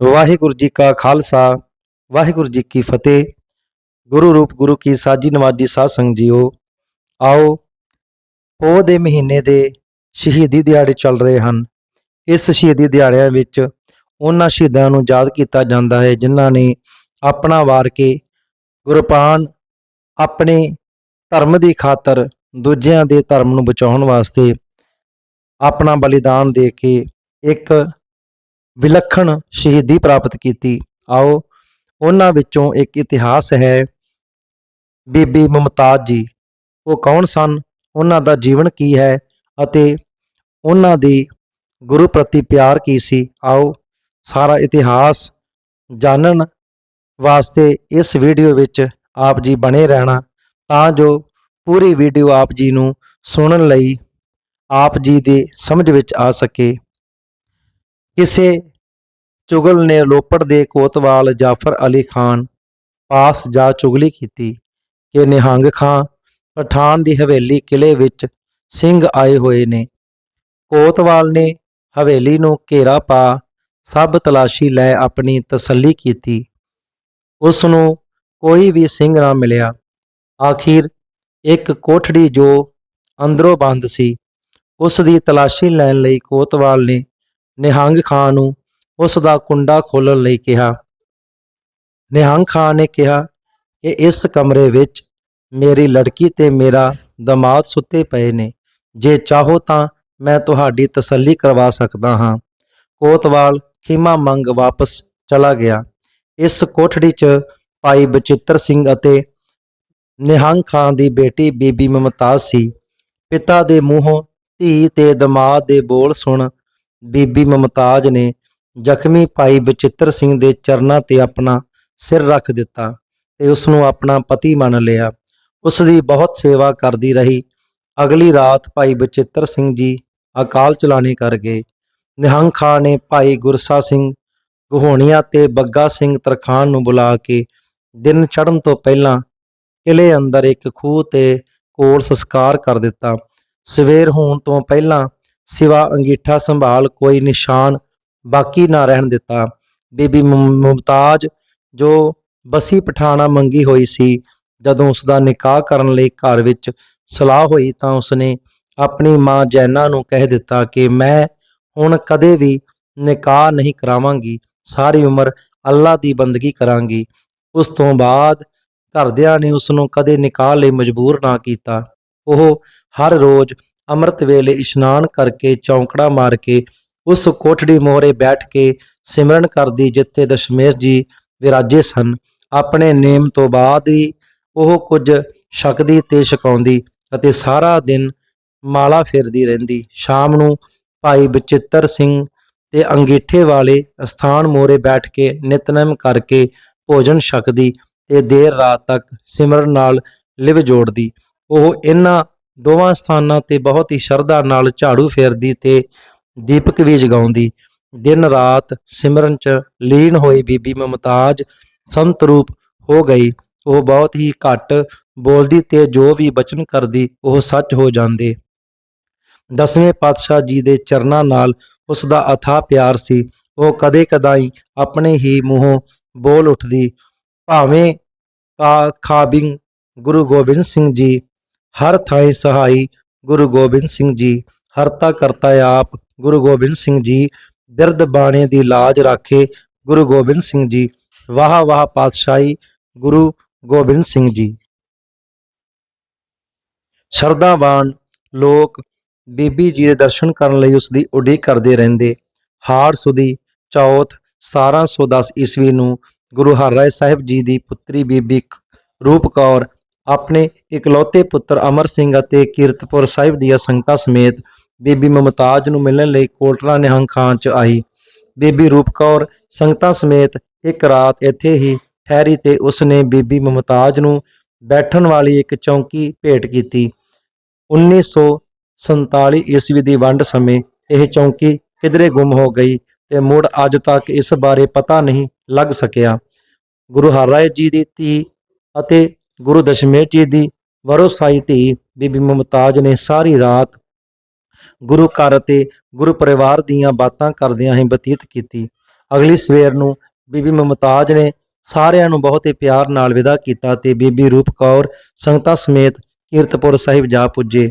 ਵਾਹਿਗੁਰੂ ਜੀ ਕਾ ਖਾਲਸਾ, ਵਾਹਿਗੁਰੂ ਜੀ ਕੀ ਫਤਿਹ। ਗੁਰੂ ਰੂਪ ਗੁਰੂ ਕੀ ਸਾਜੀ ਨਵਾਜੀ ਸਾਧ ਸੰਗਤ ਜੀਓ, ਆਓ ਪੋਹ ਦੇ ਮਹੀਨੇ ਦੇ ਸ਼ਹੀਦੀ ਦਿਹਾੜੇ ਚੱਲ ਰਹੇ ਹਨ। ਇਸ ਸ਼ਹੀਦੀ ਦਿਹਾੜਿਆਂ ਵਿੱਚ ਉਹਨਾਂ ਸ਼ਹੀਦਾਂ ਨੂੰ ਯਾਦ ਕੀਤਾ ਜਾਂਦਾ ਹੈ, ਜਿਨ੍ਹਾਂ ਨੇ ਆਪਣਾ ਵਾਰ ਕੇ ਗੁਰਪਾਨ ਆਪਣੇ ਧਰਮ ਦੀ ਖਾਤਰ ਦੂਜਿਆਂ ਦੇ ਧਰਮ ਨੂੰ ਬਚਾਉਣ ਵਾਸਤੇ ਆਪਣਾ ਬਲੀਦਾਨ ਦੇ ਕੇ ਇੱਕ ਵਿਲੱਖਣ ਸ਼ਹੀਦੀ ਪ੍ਰਾਪਤ ਕੀਤੀ। ਆਓ, ਉਹਨਾਂ ਵਿੱਚੋਂ ਇੱਕ ਇਤਿਹਾਸ ਹੈ। ਬੀਬੀ ਮੁਮਤਾਜ਼ ਜੀ, ਉਹ ਕੌਣ ਸਨ? ਉਹਨਾਂ ਦਾ ਜੀਵਨ ਕੀ ਹੈ? ਅਤੇ ਉਹਨਾਂ ਦੀ ਗੁਰੂ ਪ੍ਰਤੀ ਪਿਆਰ ਕੀ ਸੀ? ਆਓ, ਸਾਰਾ ਇਤਿਹਾਸ ਜਾਣਨ ਵਾਸਤੇ ਇਸ ਵੀਡੀਓ ਵਿੱਚ ਆਪ ਜੀ ਬਣੇ ਰਹਿਣਾ, ਤਾਂ ਜੋ ਪੂਰੀ ਵੀਡੀਓ ਆਪ ਜੀ ਨੂੰ ਸੁਣਨ ਲਈ ਆਪ ਜੀ ਦੇ ਸਮਝ ਵਿੱਚ ਆ ਸਕੇ। ਕਿਸੇ ਚੁਗਲ ਨੇ ਲੋਪੜ ਦੇ ਕੋਤਵਾਲ ਜਾਫਰ ਅਲੀ ਖਾਨ ਪਾਸ ਜਾ ਚੁਗਲੀ ਕੀਤੀ ਕਿ ਨਿਹੰਗ ਖਾਂ ਪਠਾਨ ਦੀ ਹਵੇਲੀ ਕਿਲੇ ਵਿੱਚ ਸਿੰਘ ਆਏ ਹੋਏ ਨੇ। ਕੋਤਵਾਲ ਨੇ ਹਵੇਲੀ ਨੂੰ ਘੇਰਾ ਪਾ ਸਭ ਤਲਾਸ਼ੀ ਲੈ ਆਪਣੀ ਤਸੱਲੀ ਕੀਤੀ। ਉਸ ਨੂੰ ਕੋਈ ਵੀ ਸਿੰਘ ਨਾ ਮਿਲਿਆ। ਆਖਿਰ ਇੱਕ ਕੋਠੜੀ ਜੋ ਅੰਦਰੋਂ ਬੰਦ ਸੀ, ਉਸ ਦੀ ਤਲਾਸ਼ੀ ਲੈਣ ਲਈ ਕੋਤਵਾਲ ਨੇ ਨਿਹੰਗ ਖਾਂ ਨੂੰ ਉਸ ਦਾ ਕੁੰਡਾ ਖੋਲਣ ਲਈ ਕਿਹਾ। ਨਿਹੰਗ ਖਾਂ ਨੇ ਕਿਹਾ ਕਿ ਇਸ ਕਮਰੇ ਵਿੱਚ ਮੇਰੀ ਲੜਕੀ ਤੇ ਮੇਰਾ ਦਮਾਦ ਸੁੱਤੇ ਪਏ ਨੇ। ਜੇ ਚਾਹੋ ਤਾਂ ਮੈਂ ਤੁਹਾਡੀ ਤਸੱਲੀ ਕਰਵਾ ਸਕਦਾ ਹਾਂ। ਕੋਤਵਾਲ ਖੀਮਾ ਮੰਗ ਵਾਪਸ ਚਲਾ ਗਿਆ। ਇਸ ਕੋਠੜੀ 'ਚ ਭਾਈ ਬਚਿੱਤਰ ਸਿੰਘ ਅਤੇ ਨਿਹੰਗ ਖਾਂ ਦੀ ਬੇਟੀ ਬੀਬੀ ਮਮਤਾਜ਼ ਸੀ। ਪਿਤਾ ਦੇ ਮੂੰਹੋਂ ਧੀ ਤੇ ਦਮਾਦ ਦੇ ਬੋਲ ਸੁਣ ਬੀਬੀ ਮਮਤਾਜ਼ ਨੇ ਜ਼ਖਮੀ ਭਾਈ ਬਚਿੱਤਰ ਸਿੰਘ ਦੇ ਚਰਨਾਂ ਤੇ ਆਪਣਾ ਸਿਰ ਰੱਖ ਦਿੱਤਾ ਤੇ ਉਸ ਨੂੰ ਆਪਣਾ ਪਤੀ ਮੰਨ ਲਿਆ। ਉਸ ਦੀ ਬਹੁਤ ਸੇਵਾ ਕਰਦੀ ਰਹੀ। ਅਗਲੀ ਰਾਤ ਭਾਈ ਬਚਿੱਤਰ ਸਿੰਘ ਜੀ ਅਕਾਲ ਚਲਾਣੇ ਕਰ ਗਏ। ਨਿਹੰਗ ਖਾਂ ਨੇ ਭਾਈ ਗੁਰਸਾ ਸਿੰਘ ਗਹੋਣੀਆਂ ਤੇ ਬੱਗਾ ਸਿੰਘ ਤਰਖਾਨ ਨੂੰ ਬੁਲਾ ਕੇ ਦਿਨ ਚੜ੍ਹਨ ਤੋਂ ਪਹਿਲਾਂ ਕਿਲੇ ਅੰਦਰ ਇੱਕ ਖੂਹ ਤੇ ਕੋਲ ਸੰਸਕਾਰ ਕਰ ਦਿੱਤਾ। ਸਵੇਰ ਹੋਣ ਤੋਂ ਪਹਿਲਾਂ ਸਿਵਾ ਅੰਗੀਠਾ ਸੰਭਾਲ ਕੋਈ ਨਿਸ਼ਾਨ ਬਾਕੀ ਨਾ ਰਹਿਣ ਦਿੱਤਾ। ਬੀਬੀ ਮੁਮਤਾਜ਼ ਜੋ ਬਸੀ ਪਠਾਣਾ ਮੰਗੀ ਹੋਈ ਸੀ, ਜਦੋਂ ਉਸ ਦਾ ਨਿਕਾਹ ਕਰਨ ਲਈ ਘਰ ਵਿੱਚ ਸਲਾਹ ਹੋਈ ਤਾਂ ਉਸਨੇ ਆਪਣੀ ਮਾਂ ਜੈਨਾ ਨੂੰ ਕਹਿ ਦਿੱਤਾ ਕਿ ਮੈਂ ਹੁਣ ਕਦੇ ਵੀ ਨਿਕਾਹ ਨਹੀਂ ਕਰਾਵਾਂਗੀ, ਸਾਰੀ ਉਮਰ ਅੱਲਾ ਦੀ ਬੰਦਗੀ ਕਰਾਂਗੀ। ਉਸ ਤੋਂ ਬਾਅਦ ਘਰਦਿਆਂ ਨੇ ਉਸ ਨੂੰ ਕਦੇ ਨਿਕਾਹ ਲਈ ਮਜਬੂਰ ਨਾ ਕੀਤਾ। ਉਹ ਹਰ ਰੋਜ਼ ਅੰਮ੍ਰਿਤ ਵੇਲੇ ਇਸ਼ਨਾਨ ਕਰਕੇ ਚੌਂਕੜਾ ਮਾਰ ਕੇ ਉਸ ਕੋਠੜੀ ਮੋਹਰੇ ਬੈਠ ਕੇ ਸਿਮਰਨ ਕਰਦੀ ਜਿੱਥੇ ਦਸ਼ਮੇਸ਼ ਜੀ ਵਿਰਾਜੇ ਸਨ। ਆਪਣੇ ਨੇਮ ਤੋਂ ਬਾਅਦ ਹੀ ਉਹ ਕੁਝ ਛਕਦੀ ਤੇ ਛਕਾਉਂਦੀ ਅਤੇ ਸਾਰਾ ਦਿਨ ਮਾਲਾ ਫੇਰਦੀ ਰਹਿੰਦੀ। ਸ਼ਾਮ ਨੂੰ ਭਾਈ ਬਚਿੱਤਰ ਸਿੰਘ ਤੇ ਅੰਗੀਠੇ ਵਾਲੇ ਸਥਾਨ ਮੋਹਰੇ ਬੈਠ ਕੇ ਨਿਤਨਮ ਕਰਕੇ ਭੋਜਨ ਛਕਦੀ ਤੇ ਦੇਰ ਰਾਤ ਤੱਕ ਸਿਮਰਨ ਨਾਲ ਲਿਵ ਜੋੜਦੀ। ਉਹ ਇਹਨਾਂ ਦੋਵਾਂ ਸਥਾਨਾਂ ਤੇ ਬਹੁਤ ਹੀ ਸ਼ਰਧਾ ਨਾਲ ਝਾੜੂ ਫੇਰਦੀ ਤੇ ਦੀਪਕ ਵੀ ਜਗਾਉਂਦੀ। ਦਿਨ ਰਾਤ ਸਿਮਰਨ ਚ ਲੀਨ ਹੋਈ ਬੀਬੀ ਮਮਤਾਜ਼ ਸੰਤ ਰੂਪ ਹੋ ਗਈ। ਉਹ ਬਹੁਤ ਹੀ ਘੱਟ ਬੋਲਦੀ ਤੇ ਜੋ ਵੀ ਬਚਨ ਕਰਦੀ, ਉਹ ਸੱਚ ਹੋ ਜਾਂਦੇ। ਦਸਵੇਂ ਪਾਤਸ਼ਾਹ ਜੀ ਦੇ ਚਰਨਾਂ ਨਾਲ ਉਸ ਦਾ ਅਥਾਹ ਪਿਆਰ ਸੀ। ਉਹ ਕਦੇ ਕਦਾਈ ਆਪਣੇ ਹੀ ਮੂੰਹੋਂ ਬੋਲ ਉੱਠਦੀ। ਭਾਵੇਂ ਕਾ ਖਾਬਿੰਗ ਗੁਰੂ ਗੋਬਿੰਦ ਸਿੰਘ ਜੀ ਹਰ ਥਾਈ ਸਹਾਈ ਗੁਰੂ ਗੋਬਿੰਦ ਸਿੰਘ ਜੀ ਹਰਤਾ ਕਰਤਾ ਆਪ ਗੁਰੂ ਗੋਬਿੰਦ ਸਿੰਘ ਜੀ, ਬਿਰਧ ਬਾਣੇ ਦੀ ਲਾਜ ਰਾਖੇ ਗੁਰੂ ਗੋਬਿੰਦ ਸਿੰਘ ਜੀ, ਵਾਹ ਵਾਹ ਪਾਤਸ਼ਾਹੀ ਗੁਰੂ ਗੋਬਿੰਦ ਸਿੰਘ ਜੀ। ਸ਼ਰਧਾਵਾਨ ਲੋਕ ਬੀਬੀ ਜੀ ਦੇ ਦਰਸ਼ਨ ਕਰਨ ਲਈ ਉਸ ਦੀ ਉਡੀਕ ਕਰਦੇ ਰਹਿੰਦੇ। ਹਾੜ ਸੁਦੀ ਚੌਥ 1710 ਈਸਵੀ ਨੂੰ ਗੁਰੂ ਹਰਿਰਾਏ ਸਾਹਿਬ ਜੀ ਦੀ ਪੁੱਤਰੀ ਬੀਬੀ ਰੂਪ ਕੌਰ ਆਪਣੇ ਇਕਲੌਤੇ ਪੁੱਤਰ ਅਮਰ ਸਿੰਘ ਅਤੇ ਕੀਰਤਪੁਰ ਸਾਹਿਬ ਦੀਆਂ ਸੰਗਤਾਂ ਸਮੇਤ ਬੀਬੀ ਮਮਤਾਜ਼ ਨੂੰ ਮਿਲਣ ਲਈ ਕੋਟਲਾ ਨਿਹੰਗ ਖਾਂ ਚ ਆਈ। ਬੀਬੀ ਰੂਪ ਕੌਰ ਸੰਗਤਾਂ ਸਮੇਤ ਇੱਕ ਰਾਤ ਇੱਥੇ ਹੀ ਠਹਿਰੀ ਤੇ ਉਸਨੇ ਬੀਬੀ ਮਮਤਾਜ਼ ਨੂੰ ਬੈਠਣ ਵਾਲੀ ਇੱਕ ਚੌਂਕੀ ਭੇਟ ਕੀਤੀ। 1947 ਈਸਵੀ ਦੀ ਵੰਡ ਸਮੇਂ ਇਹ ਚੌਂਕੀ ਕਿਧਰੇ ਗੁੰਮ ਹੋ ਗਈ ਤੇ ਮੁੜ ਅੱਜ ਤੱਕ ਇਸ ਬਾਰੇ ਪਤਾ ਨਹੀਂ ਲੱਗ ਸਕਿਆ। ਗੁਰੂ ਹਰਿਰਾਏ ਜੀ ਦੀ ਧੀ ਅਤੇ ਗੁਰੂ ਦਸ਼ਮੇਸ਼ ਜੀ ਦੀ ਵਰੋਸਾਈ ਧੀ ਬੀਬੀ ਮੁਮਤਾਜ਼ ਨੇ ਸਾਰੀ ਰਾਤ ਗੁਰੂ ਘਰ ਅਤੇ ਗੁਰੂ ਪਰਿਵਾਰ ਦੀਆਂ ਬਾਤਾਂ ਕਰਦਿਆਂ ਹੀ ਬਤੀਤ ਕੀਤੀ। ਅਗਲੀ ਸਵੇਰ ਨੂੰ ਬੀਬੀ ਮੁਮਤਾਜ ਨੇ ਸਾਰਿਆਂ ਨੂੰ ਬਹੁਤ ਹੀ ਪਿਆਰ ਨਾਲ ਵਿਦਾ ਕੀਤਾ ਤੇ ਬੀਬੀ ਰੂਪ ਕੌਰ ਸੰਗਤਾਂ ਸਮੇਤ ਕੀਰਤਪੁਰ ਸਾਹਿਬ ਜਾ ਪੁੱਜੇ।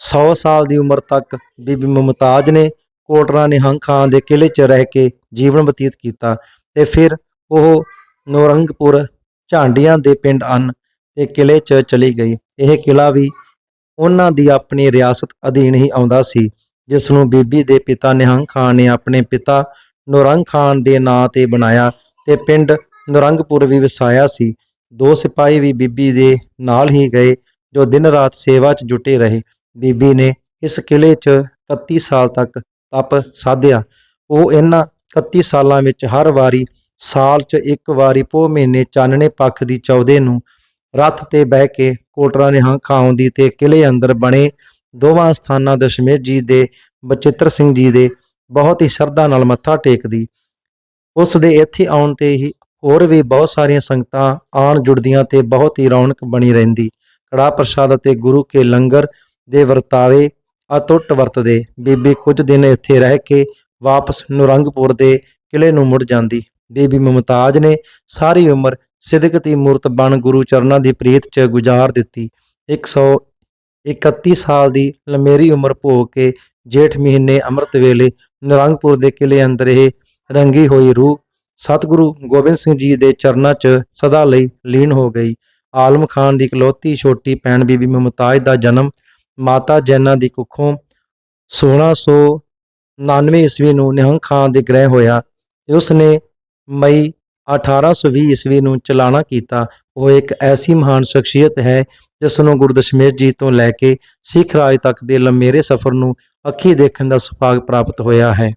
100 ਸਾਲ ਦੀ ਉਮਰ ਤੱਕ ਬੀਬੀ ਮੁਮਤਾਜ ਨੇ ਕੋਟਰਾ ਨਿਹੰਗ ਖਾਨ ਦੇ ਕਿਲੇ 'ਚ ਰਹਿ ਕੇ ਜੀਵਨ ਬਤੀਤ ਕੀਤਾ ਤੇ ਫਿਰ ਉਹ ਨੌਰੰਗਪੁਰ ਝਾਂਡੀਆਂ ਦੇ ਪਿੰਡ ਅੰਨ ਤੇ ਕਿਲੇ 'ਚ ਚਲੀ ਗਈ। ਇਹ ਕਿਲਾ ਵੀ ਉਹਨਾਂ ਦੀ ਆਪਣੀ ਰਿਆਸਤ ਅਧੀਨ ਹੀ ਆਉਂਦਾ ਸੀ, ਜਿਸ ਨੂੰ ਬੀਬੀ ਦੇ ਪਿਤਾ ਨਿਹੰਗ ਖਾਨ ਨੇ ਆਪਣੇ ਪਿਤਾ ਨੌਰੰਗ ਖਾਨ ਦੇ ਨਾਂ ਤੇ ਬਣਾਇਆ ਤੇ ਪਿੰਡ ਨੌਰੰਗਪੁਰ ਵੀ ਵਸਾਇਆ ਸੀ। ਦੋ ਸਿਪਾਹੀ ਵੀ ਬੀਬੀ ਦੇ ਨਾਲ ਹੀ ਗਏ, ਜੋ ਦਿਨ ਰਾਤ ਸੇਵਾ 'ਚ ਜੁਟੇ ਰਹੇ। ਬੀਬੀ ਨੇ ਇਸ ਕਿਲੇ 'ਚ 31 ਸਾਲ ਤੱਕ ਤਪ ਸਾਧਿਆ। ਉਹ ਇਹਨਾਂ 31 ਸਾਲਾਂ ਵਿੱਚ ਹਰ ਵਾਰੀ ਸਾਲ 'ਚ ਇੱਕ ਵਾਰੀ ਪੋ ਮਹੀਨੇ ਚਾਨਣੇ ਪੱਖ ਦੀ 14 ਨੂੰ ਰੱਥ ਤੇ ਬਹਿ ਕੇ ਕੋਟਰਾ ਨਿਹੰਗ ਖਾਂ ਤੇ ਕਿਲੇ ਅੰਦਰ ਬਣੇ ਦੋਵਾਂ ਸਥਾਨਾਂ ਦਸ਼ਮੇਸ਼ ਜੀ ਦੇ, ਬਚਿੱਤਰ ਸਿੰਘ ਜੀ ਦੇ ਬਹੁਤ ਹੀ ਸ਼ਰਧਾ ਨਾਲ ਮੱਥਾ ਟੇਕਦੀ। ਉਸ ਦੇ ਇੱਥੇ ਆਉਣ ਤੇ ਹੀ ਹੋਰ ਵੀ ਬਹੁਤ ਸਾਰੀਆਂ ਸੰਗਤਾਂ ਆਣ ਜੁੜਦੀਆਂ ਤੇ ਬਹੁਤ ਹੀ ਰੌਣਕ ਬਣੀ ਰਹਿੰਦੀ। ਕੜਾ ਪ੍ਰਸ਼ਾਦ ਅਤੇ ਗੁਰੂ ਕੇ ਲੰਗਰ ਦੇ ਵਰਤਾਵੇ ਅਤੁੱਟ ਵਰਤਦੇ। ਬੀਬੀ ਕੁਝ ਦਿਨ ਇੱਥੇ ਰਹਿ ਕੇ ਵਾਪਸ ਨੁਰੰਗਪੁਰ ਦੇ ਕਿਲੇ ਨੂੰ ਮੁੜ ਜਾਂਦੀ। ਬੀਬੀ ਮੁਮਤਾਜ ਨੇ ਸਾਰੀ ਉਮਰ ਸਿਦਕ ਸਿਦਕਤੀ ਮੂਰਤ ਬਣ ਗੁਰੂ ਚਰਨਾਂ ਦੀ ਪ੍ਰੀਤ 'ਚ ਗੁਜ਼ਾਰ ਦਿੱਤੀ। 131 ਸਾਲ ਦੀ ਲੰਮੇਰੀ ਉਮਰ ਭੋਗ ਕੇ ਜੇਠ ਮਹੀਨੇ ਅੰਮ੍ਰਿਤ ਵੇਲੇ ਨਿਰੰਗਪੁਰ ਦੇ ਕਿਲੇ ਅੰਦਰ ਇਹ ਰੰਗੀ ਹੋਈ ਰੂਹ ਸਤਿਗੁਰੂ ਗੋਬਿੰਦ ਸਿੰਘ ਜੀ ਦੇ ਚਰਨਾਂ 'ਚ ਸਦਾ ਲਈ ਲੀਨ ਹੋ ਗਈ। ਆਲਮ ਖਾਨ ਦੀ ਇਕਲੌਤੀ ਛੋਟੀ ਭੈਣ ਬੀਬੀ ਮੁਮਤਾਜ ਦਾ ਜਨਮ ਮਾਤਾ ਜੈਨਾ ਦੀ ਕੁੱਖੋਂ 1699 ਈਸਵੀ ਨੂੰ ਨਿਹੰਗ ਖਾਨ ਦੇ ਗ੍ਰਹਿ ਹੋਇਆ ਤੇ ਉਸ ਨੇ ਮਈ 1820 ਈਸਵੀ ਨੂੰ ਚਲਾਣਾ ਕੀਤਾ। ਉਹ ਇੱਕ ਐਸੀ ਮਹਾਨ ਸ਼ਖਸੀਅਤ ਹੈ ਜਿਸ ਨੂੰ ਗੁਰੂ ਦਸ਼ਮੇਸ਼ ਜੀ ਤੋਂ ਲੈ ਕੇ ਸਿੱਖ ਰਾਜ ਤੱਕ ਦੇ ਲੰਮੇਰੇ ਸਫ਼ਰ ਨੂੰ ਅੱਖੀ ਦੇਖਣ ਦਾ ਸੁਭਾਗ ਪ੍ਰਾਪਤ ਹੋਇਆ ਹੈ।